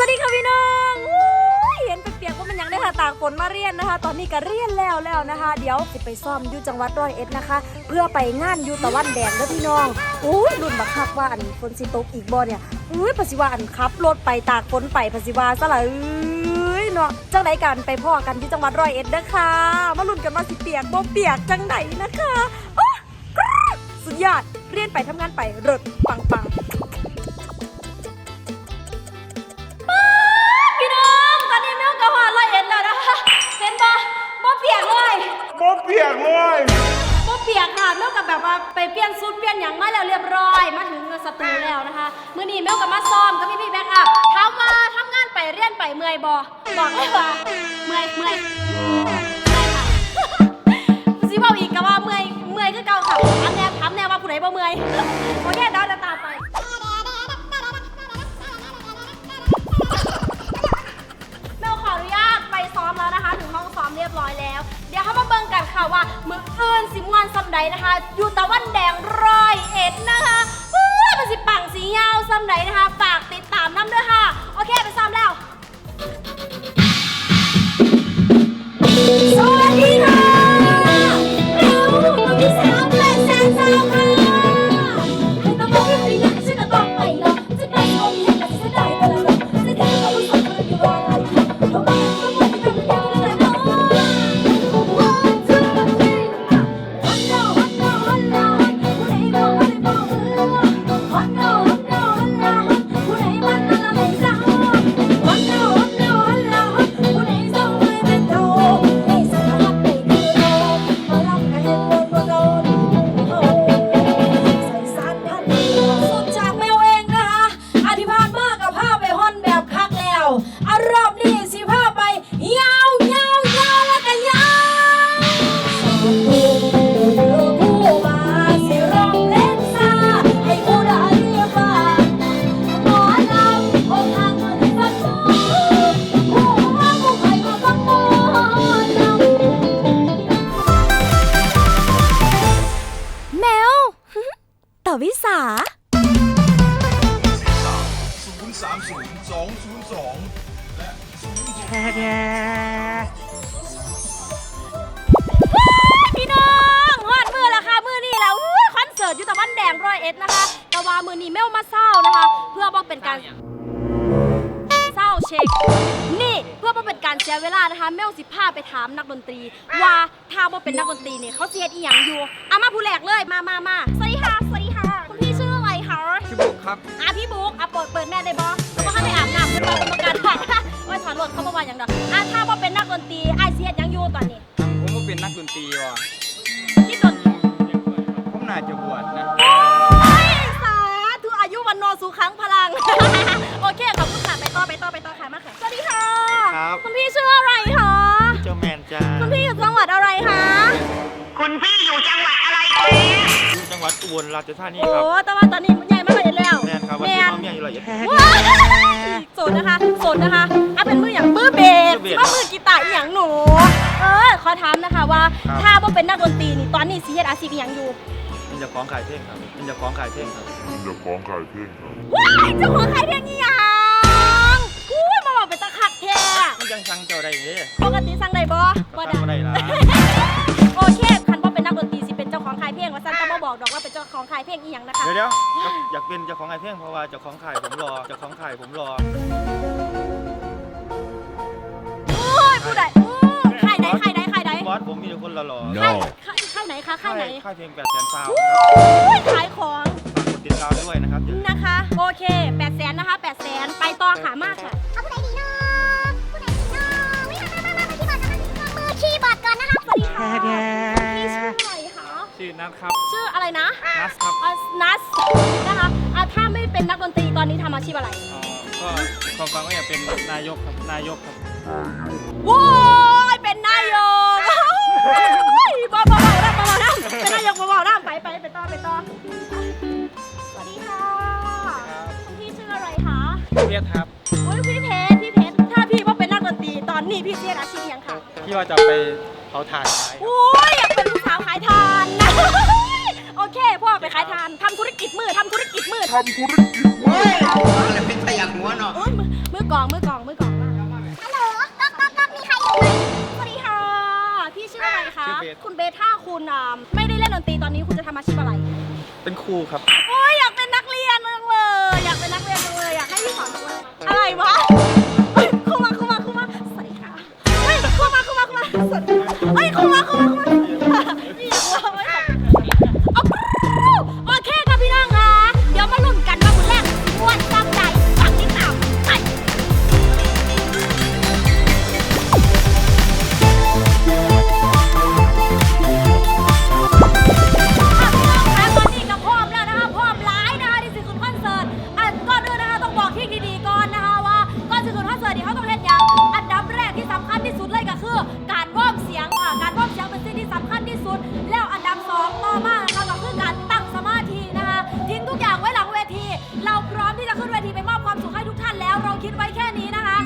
สวัสดีค่ะพี่น้องเห็นเปียกๆว่ามันยังได้ค่ะตากฝนมาเรียนนะคะ ตอนนี้ก็เรียนแล้วแล้วนะคะ เดี๋ยวสิไปซ่อมอยู่จังหวัดร้อยเอ็ดนะคะ เพื่อไปงานยูตะวันแดงเด้อพี่น้องอุ้ยรุ่นบักคักว่าอันฝนสิตกอีกบ่เนี่ยอุ้ยภาษีวาอันขับรถไปตากฝนไปภาษีวาซะละเอ้ยเนาะจังไดกันไปพ่อกันที่จังหวัดร้อยเอ็ดเด้อค่ะมาลุ้นกันว่าสิเปียกบ่เปียกจังไหนนะคะอ๊ะกรู๊ดสุดยอดเรียนไปทำงานไปเริดปังปัง ว่าไปเปลี่ยนชุดเปลี่ยนอย่างมาแล้วเรียบร้อย มาถึงสตูแล้วนะคะมื้อนี้แมวกับมาซ้อมกับพี่พี่แบ็คอัพถามว่าทำงานไปเรียนไปเมื่อยบ่บอกเลยว่าเมื่อยเมื่อยเมื่อยค่ะสิเว้าอีกก็ว่าเมื่อยเมื่อยคือเก่าค่ะถามแนวถามแนวว่าผู้ใดบ่เมื่อยโอเคเดี๋ยวตามไปเมลขออนุญาตไปซ้อมแล้วนะคะ ถึงห้องซ้อมเรียบร้อยแล้ว เดี๋ยวเขามาเบิ่งกันค่ะว่ามืออื่น สิมวนซัมใดนะคะ อยู่ตะวันแดงร้อยเอ็ดนะคะว้าวมันสิปังสียาวซัมใดนะคะ ฝากติดตามน้ำด้วยค่ะ โอเคไปซ้ำแล้ว พี่น้องฮอดมือแล้วค่ะมือนี่แล้วอุ้ยคอนเสิร์ตอยู่ตะวันแดงร้อยเอ็ดนะคะกะว่ามือนี้แมวมาเศร้านะคะ เพื่อบ่เป็นการเศร้าเช็ค นี่เพื่อบ่เป็นการเสียเวลานะคะแมวสิพาไปถามนักดนตรี ว่าถ้าบ่เป็นนักดนตรีเนี่ยเขาสิเฮ็ดอีหยังอยู่อะมาผู้แรกเลยมามามาสวัสดีค่ะสวัสดีค่ะคุณพี่ชื่ออะไรคะพี่บุกครับอะพี่บุ๊กอะเปิดเปิดแม่ได้บ่เขาบอกให้ไปอาบน้ำ นตรีว่ะที่โดนแขนผมน่าจะบวชนะโอ้ยสาธุอายุวันโนสุขังพลัง โอเคขอบคุณค่ะไปต่อไปต่อไปต่อค่ะมาค่ะ สวัสดีค่ะครับคุณพี่ชื่ออะไรคะ เจ้าแมนจ้าคุณพี่อยู่จังหวัดอะไรคะ คุณพี่อยู่จังหวัดอะไรคะ อยู่จังหวัดอุบลราชธานีโอ้ครับ แต่ว่าตอนนี้ วแมนครับวันแมที่นน้องเมียอยู่ละเอียดว้ายโสดนะคะโสดนะคะอะเป็นมืออย่างมือเบสมือเบสว่ามือกีตาร์อหย่างหนู เออ ขอถามนะคะว่า ครับ ถ้าบ่เป็นนักดนตรีนี่ ตอนนี้สิเฮ็ดอาชีพอหย่างอยู่เป็นเจ้าของขายเพลงครับเป็นเจ้าของขายเพลงครับเจ้าของขายเพลงครับ ว้ายเจ้าของใครเพลงอีหยังอุ้ยมาบอกเป็นตะขักแท้มันยังสั่งเจ้าได้เด้ปกติสั่งได้บ่ก็บ่สั่งบ่ได้ได้ละ ของค่ายเพลงอีหยังนะคะ เดี๋ยวเดี๋ยวอยากเป็นเจ้าของขายเพลงเพราะว่าเจ้าของขายผมรอเจ้าของขายผมรอ โอ้ยผู้ใดอู้ค่ายไหนค่ายไหนค่ายไหนบอสผมมีแต่คนหล่อๆค่ายค่ายค่ายไหนคะค่ายไหนค่ายเพลงแปดแสนซาวโอ้ยขายของกดติดตามด้วยนะครับอย่าลืมนะคะ โอเค8 0 0 0 0นะคะ8 0 0 0 0ไปต่อค่ะมากค่ะ เอาผู้ใดดีเนาะผู้ใดดีเนาะไม่มามามามามือคีย์บอร์ดก่อนนะคะมือคีย์บอร์ดก่อนนะคะสวัสดีค่ะ นัทครับ ชื่ออะไรนะนัทครับ อะนัสนะคะอะถ้าไม่เป็นนักดนตรีตอนนี้ทำอาชีพอะไรอ๋อก็ความฝันก็อยากเป็นนายกครับ นายกครับ โว้ยเป็นนายกเบาๆเบาๆนะเบาๆนะเป็นนายกเบาๆนะไปไปไปต่อไปต่อสวัสดีค่ะคุณพี่ชื่ออะไรคะเพียรครับโอ้ยพี่เพชรพี่เพชรถ้าพี่ว่าเป็นนักดนตรีตอนนี้พี่เรียนอา ที่ว่าจะไปเผาถ่านขายครับ โอ้ยอยากเป็นลูกสาวขายทานนะ โอเค พ่อไปขายทานทำธุรกิจมือทำธุรกิจมืด เฮ้ยอะไรเป็นขยะหัวเนาะมือกองมือกองมือกองมาฮัลโหลก๊อกก๊อกมีใครอยู่ไหมสวัสดีค่ะ พี่ชื่ออะไรคะคุณเบสถ้าคุณอ่าไม่ได้เล่นดนตรีตอนนี้คุณจะทำอาชีพอะไร เป็นครูครับ โอ้ย Mau? แค่นี้นะคะ